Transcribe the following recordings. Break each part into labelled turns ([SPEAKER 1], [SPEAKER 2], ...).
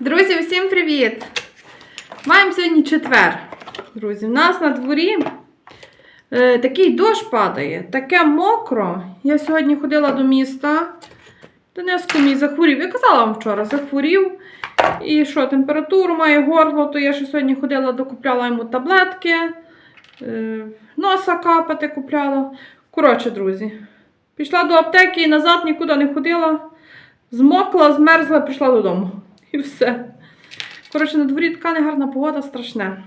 [SPEAKER 1] Друзі, всім привіт! Маємо сьогодні четвер. Друзі, в нас на дворі е, такий дощ падає, таке мокро. Я сьогодні ходила до міста. Донеску мій захворів. Я казала вам вчора, захворів. І що, температуру має горло, то я ще сьогодні ходила, докупляла йому таблетки, е, носа капати купляла. Коротше, друзі, пішла до аптеки і назад нікуди не ходила. Змокла, змерзла, пішла додому. І все. Коротше, на дворі така негарна погода страшне.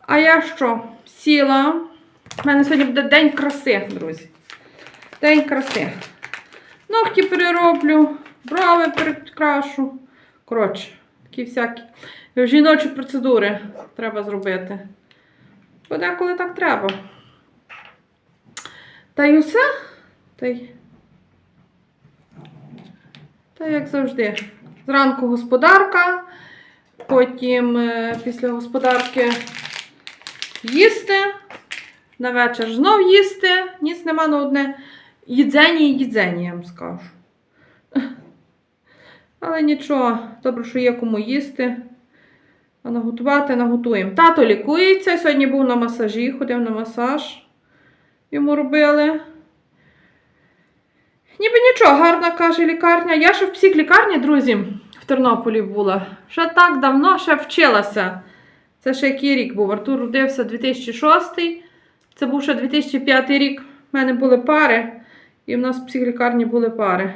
[SPEAKER 1] А я що? Сіла. У мене сьогодні буде день краси, друзі. День краси. Ногті перероблю, брови перекрашу. Коротше, такі всякі жіночі процедури треба зробити. Бо деколи так треба. Та й усе. Та й. Та як завжди. Зранку господарка, потім е, після господарки їсти, на вечір знов їсти, ніц нема на одне їдзення і їдзення, я вам скажу. Але нічого, добре, що є кому їсти. А наготувати наготуємо. Тато лікується, сьогодні був на масажі, ходив на масаж. Йому робили. Ніби нічого, гарна каже лікарня. Я ще в психлікарні, друзі, в Тернополі була. Ще так давно ще вчилася. Це ще який рік був. Артур родився 2006. Це був ще 2005 рік. У мене були пари, і в нас в психлікарні були пари.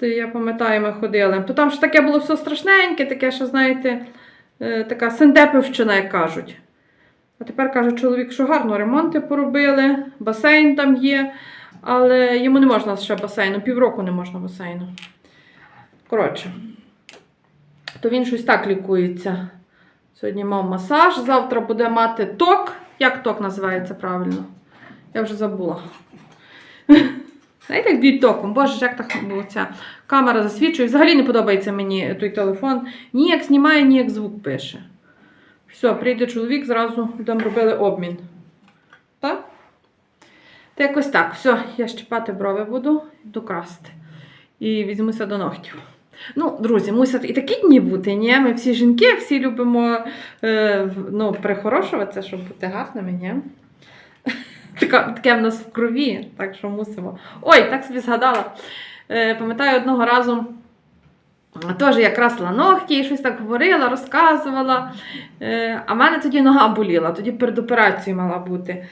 [SPEAKER 1] То я пам'ятаю, ми ходили. То там ж таке було все страшненьке, таке, що, знаєте, е, така синдепівщина, як кажуть. А тепер каже чоловік, що гарно ремонти поробили, басейн там є. Але йому не можна ще басейну, півроку не можна басейну. Коротше, то він щось так лікується. Сьогодні мав масаж, завтра буде мати ток. Як ток називається правильно? Я вже забула. Знаєте, як б'ють током? Боже, як так було ця камера засвічує. Взагалі не подобається мені той телефон. Ніяк знімає, ніяк звук пише. Все, прийде чоловік, зразу будемо робили обмін. Якось так. Все, я щіпати брови буду, йду красти. І візьмуся до ногтів. Ну, друзі, мусять і такі дні бути, ні? Ми всі жінки, всі любимо е, ну, прихорошуватися, щоб бути гарними, ні? Таке в нас в крові, так що мусимо. Ой, так собі згадала. Е, пам'ятаю, одного разу теж я красила ногті і щось так говорила, розказувала. Е, а в мене тоді нога боліла, тоді перед операцією мала бути.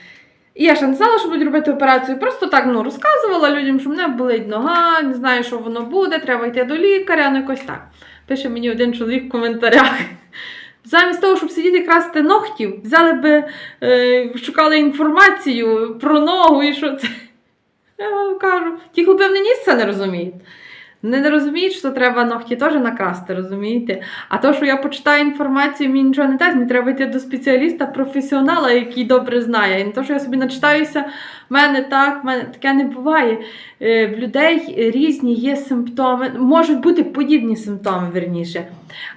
[SPEAKER 1] І я ще не знала, що будуть робити операцію. Просто так ну, розказувала людям, що в мене болить нога, не знаю, що воно буде, треба йти до лікаря, ну якось так. Пише мені один чоловік в коментарях. Замість того, щоб сидіти і красти ногтів, взяли би, е, шукали інформацію про ногу і що це. Я вам кажу, ті хлопи вони ніс це не розуміють. Не розуміють, що треба ногті теж накрасти, розумієте? А то, що я почитаю інформацію, мені нічого не дасть, мені треба йти до спеціаліста, професіонала, який добре знає. І не то, що я собі начитаюся, в мене так, в мене таке не буває. Е, В людей різні є симптоми, можуть бути подібні симптоми, верніше.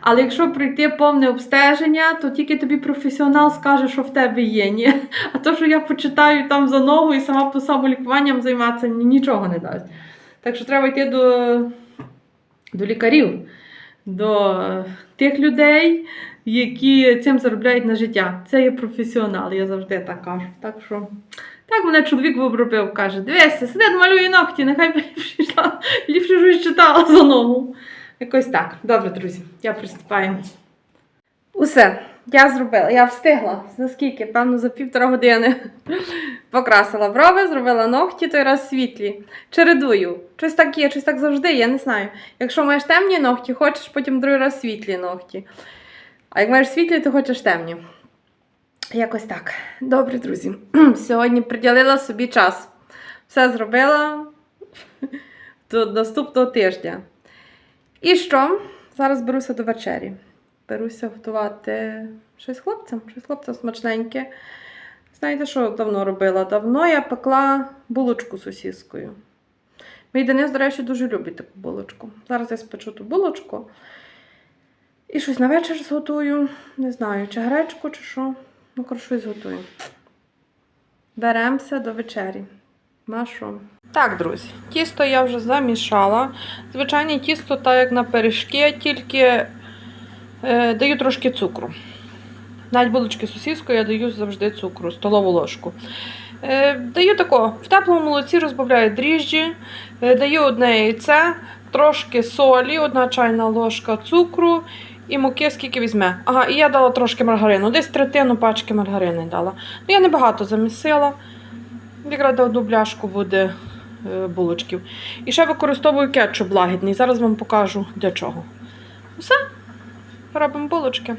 [SPEAKER 1] Але якщо пройти повне обстеження, то тільки тобі професіонал скаже, що в тебе є. Ні? А то, що я почитаю там за ногу і сама по самолікуванням займатися, ні- нічого не дасть. Так що треба йти до, до лікарів, до е, тих людей, які цим заробляють на життя. Це є професіонал, я завжди так кажу. Так що так мене чоловік обробив, каже: дивися, сидить, малює ногті, нехай йшла, ліпше щось читала за ногу. Якось так. Добре, друзі, я приступаю. Усе, я зробила, я встигла. За скільки? Певно, за півтора години. Покрасила брови, зробила ногті, той раз світлі. Чередую. Щось так є, щось так завжди, я не знаю. Якщо маєш темні ногті, хочеш потім другий раз світлі ногті. А як маєш світлі, то хочеш темні. Якось так. Добре, друзі. Сьогодні приділила собі час. Все зробила до наступного тижня. І що? Зараз беруся до вечері. Беруся готувати щось хлопцям, щось хлопцям смачненьке. Знаєте, що давно робила? Давно я пекла булочку з сосіскою. Мій Денис, до речі, дуже любить таку булочку. Зараз я спечу ту булочку. І щось на вечір зготую. Не знаю, чи гречку, чи що. Ну, щось готую. Беремося до вечері. Що? Так, друзі, тісто я вже замішала. Звичайне тісто, так як на пиріжки, тільки даю трошки цукру. Навіть булочки з сосіскою я даю завжди цукру, столову ложку. Е, даю тако, в теплому молоці розбавляю дріжджі, е, даю одне яйце, трошки солі, одна чайна ложка цукру і муки, скільки візьме. Ага, і я дала трошки маргарину, десь третину пачки маргарини дала. Ну, я небагато замісила. Якраз одну бляшку буде е, булочків. І ще використовую кетчуп лагідний. Зараз вам покажу для чого. Все, робимо булочки.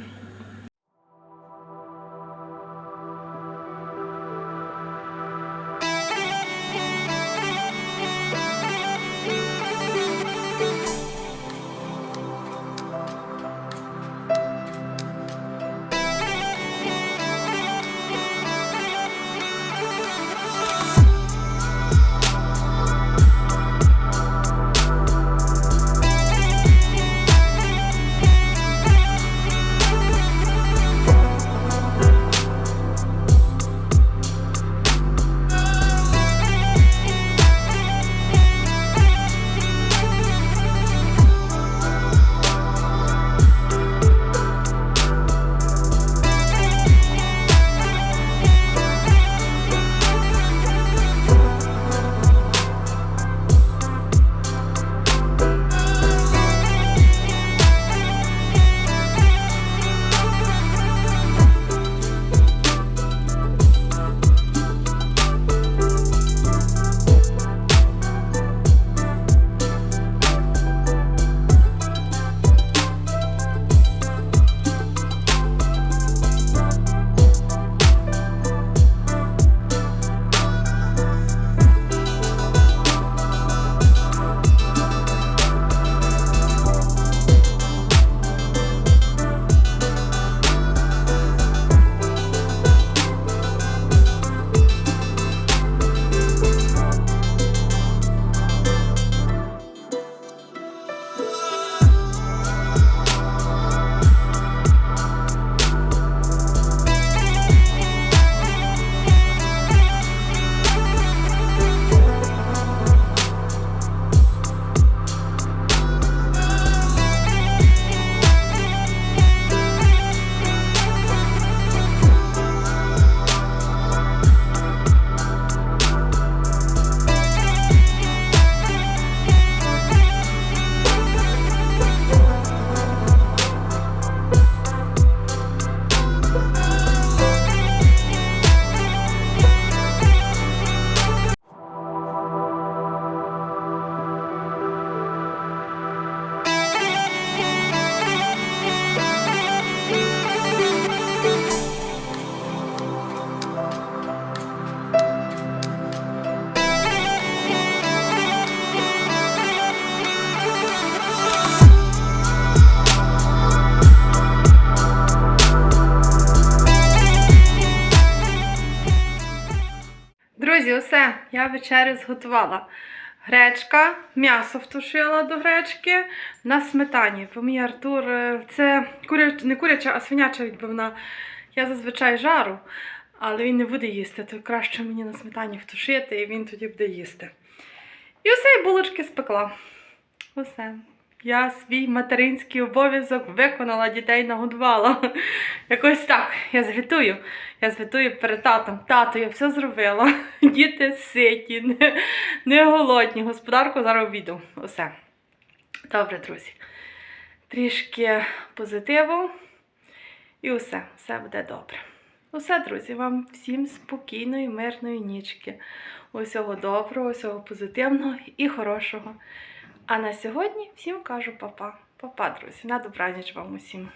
[SPEAKER 1] Усе, я вечерю зготувала. Гречка, м'ясо втушила до гречки на сметані. Бо мій Артур, е, це куря... не куряча, а свиняча відбивна. Я зазвичай жару, але він не буде їсти, то краще мені на сметані втушити, і він тоді буде їсти. І усе, і булочки спекла. Усе. Я свій материнський обов'язок виконала, дітей нагодувала. Якось так. Я звітую. Я звітую перед татом. Тато, я все зробила. Діти ситі, не, не голодні. Господарку зараз обіду. Усе. Добре, друзі. Трішки позитиву. І усе, все буде добре. Усе, друзі, вам всім спокійної, мирної нічки. Усього доброго, усього позитивного і хорошого. А на сьогодні всім кажу папа. Папа, друзі, на добраніч вам усім.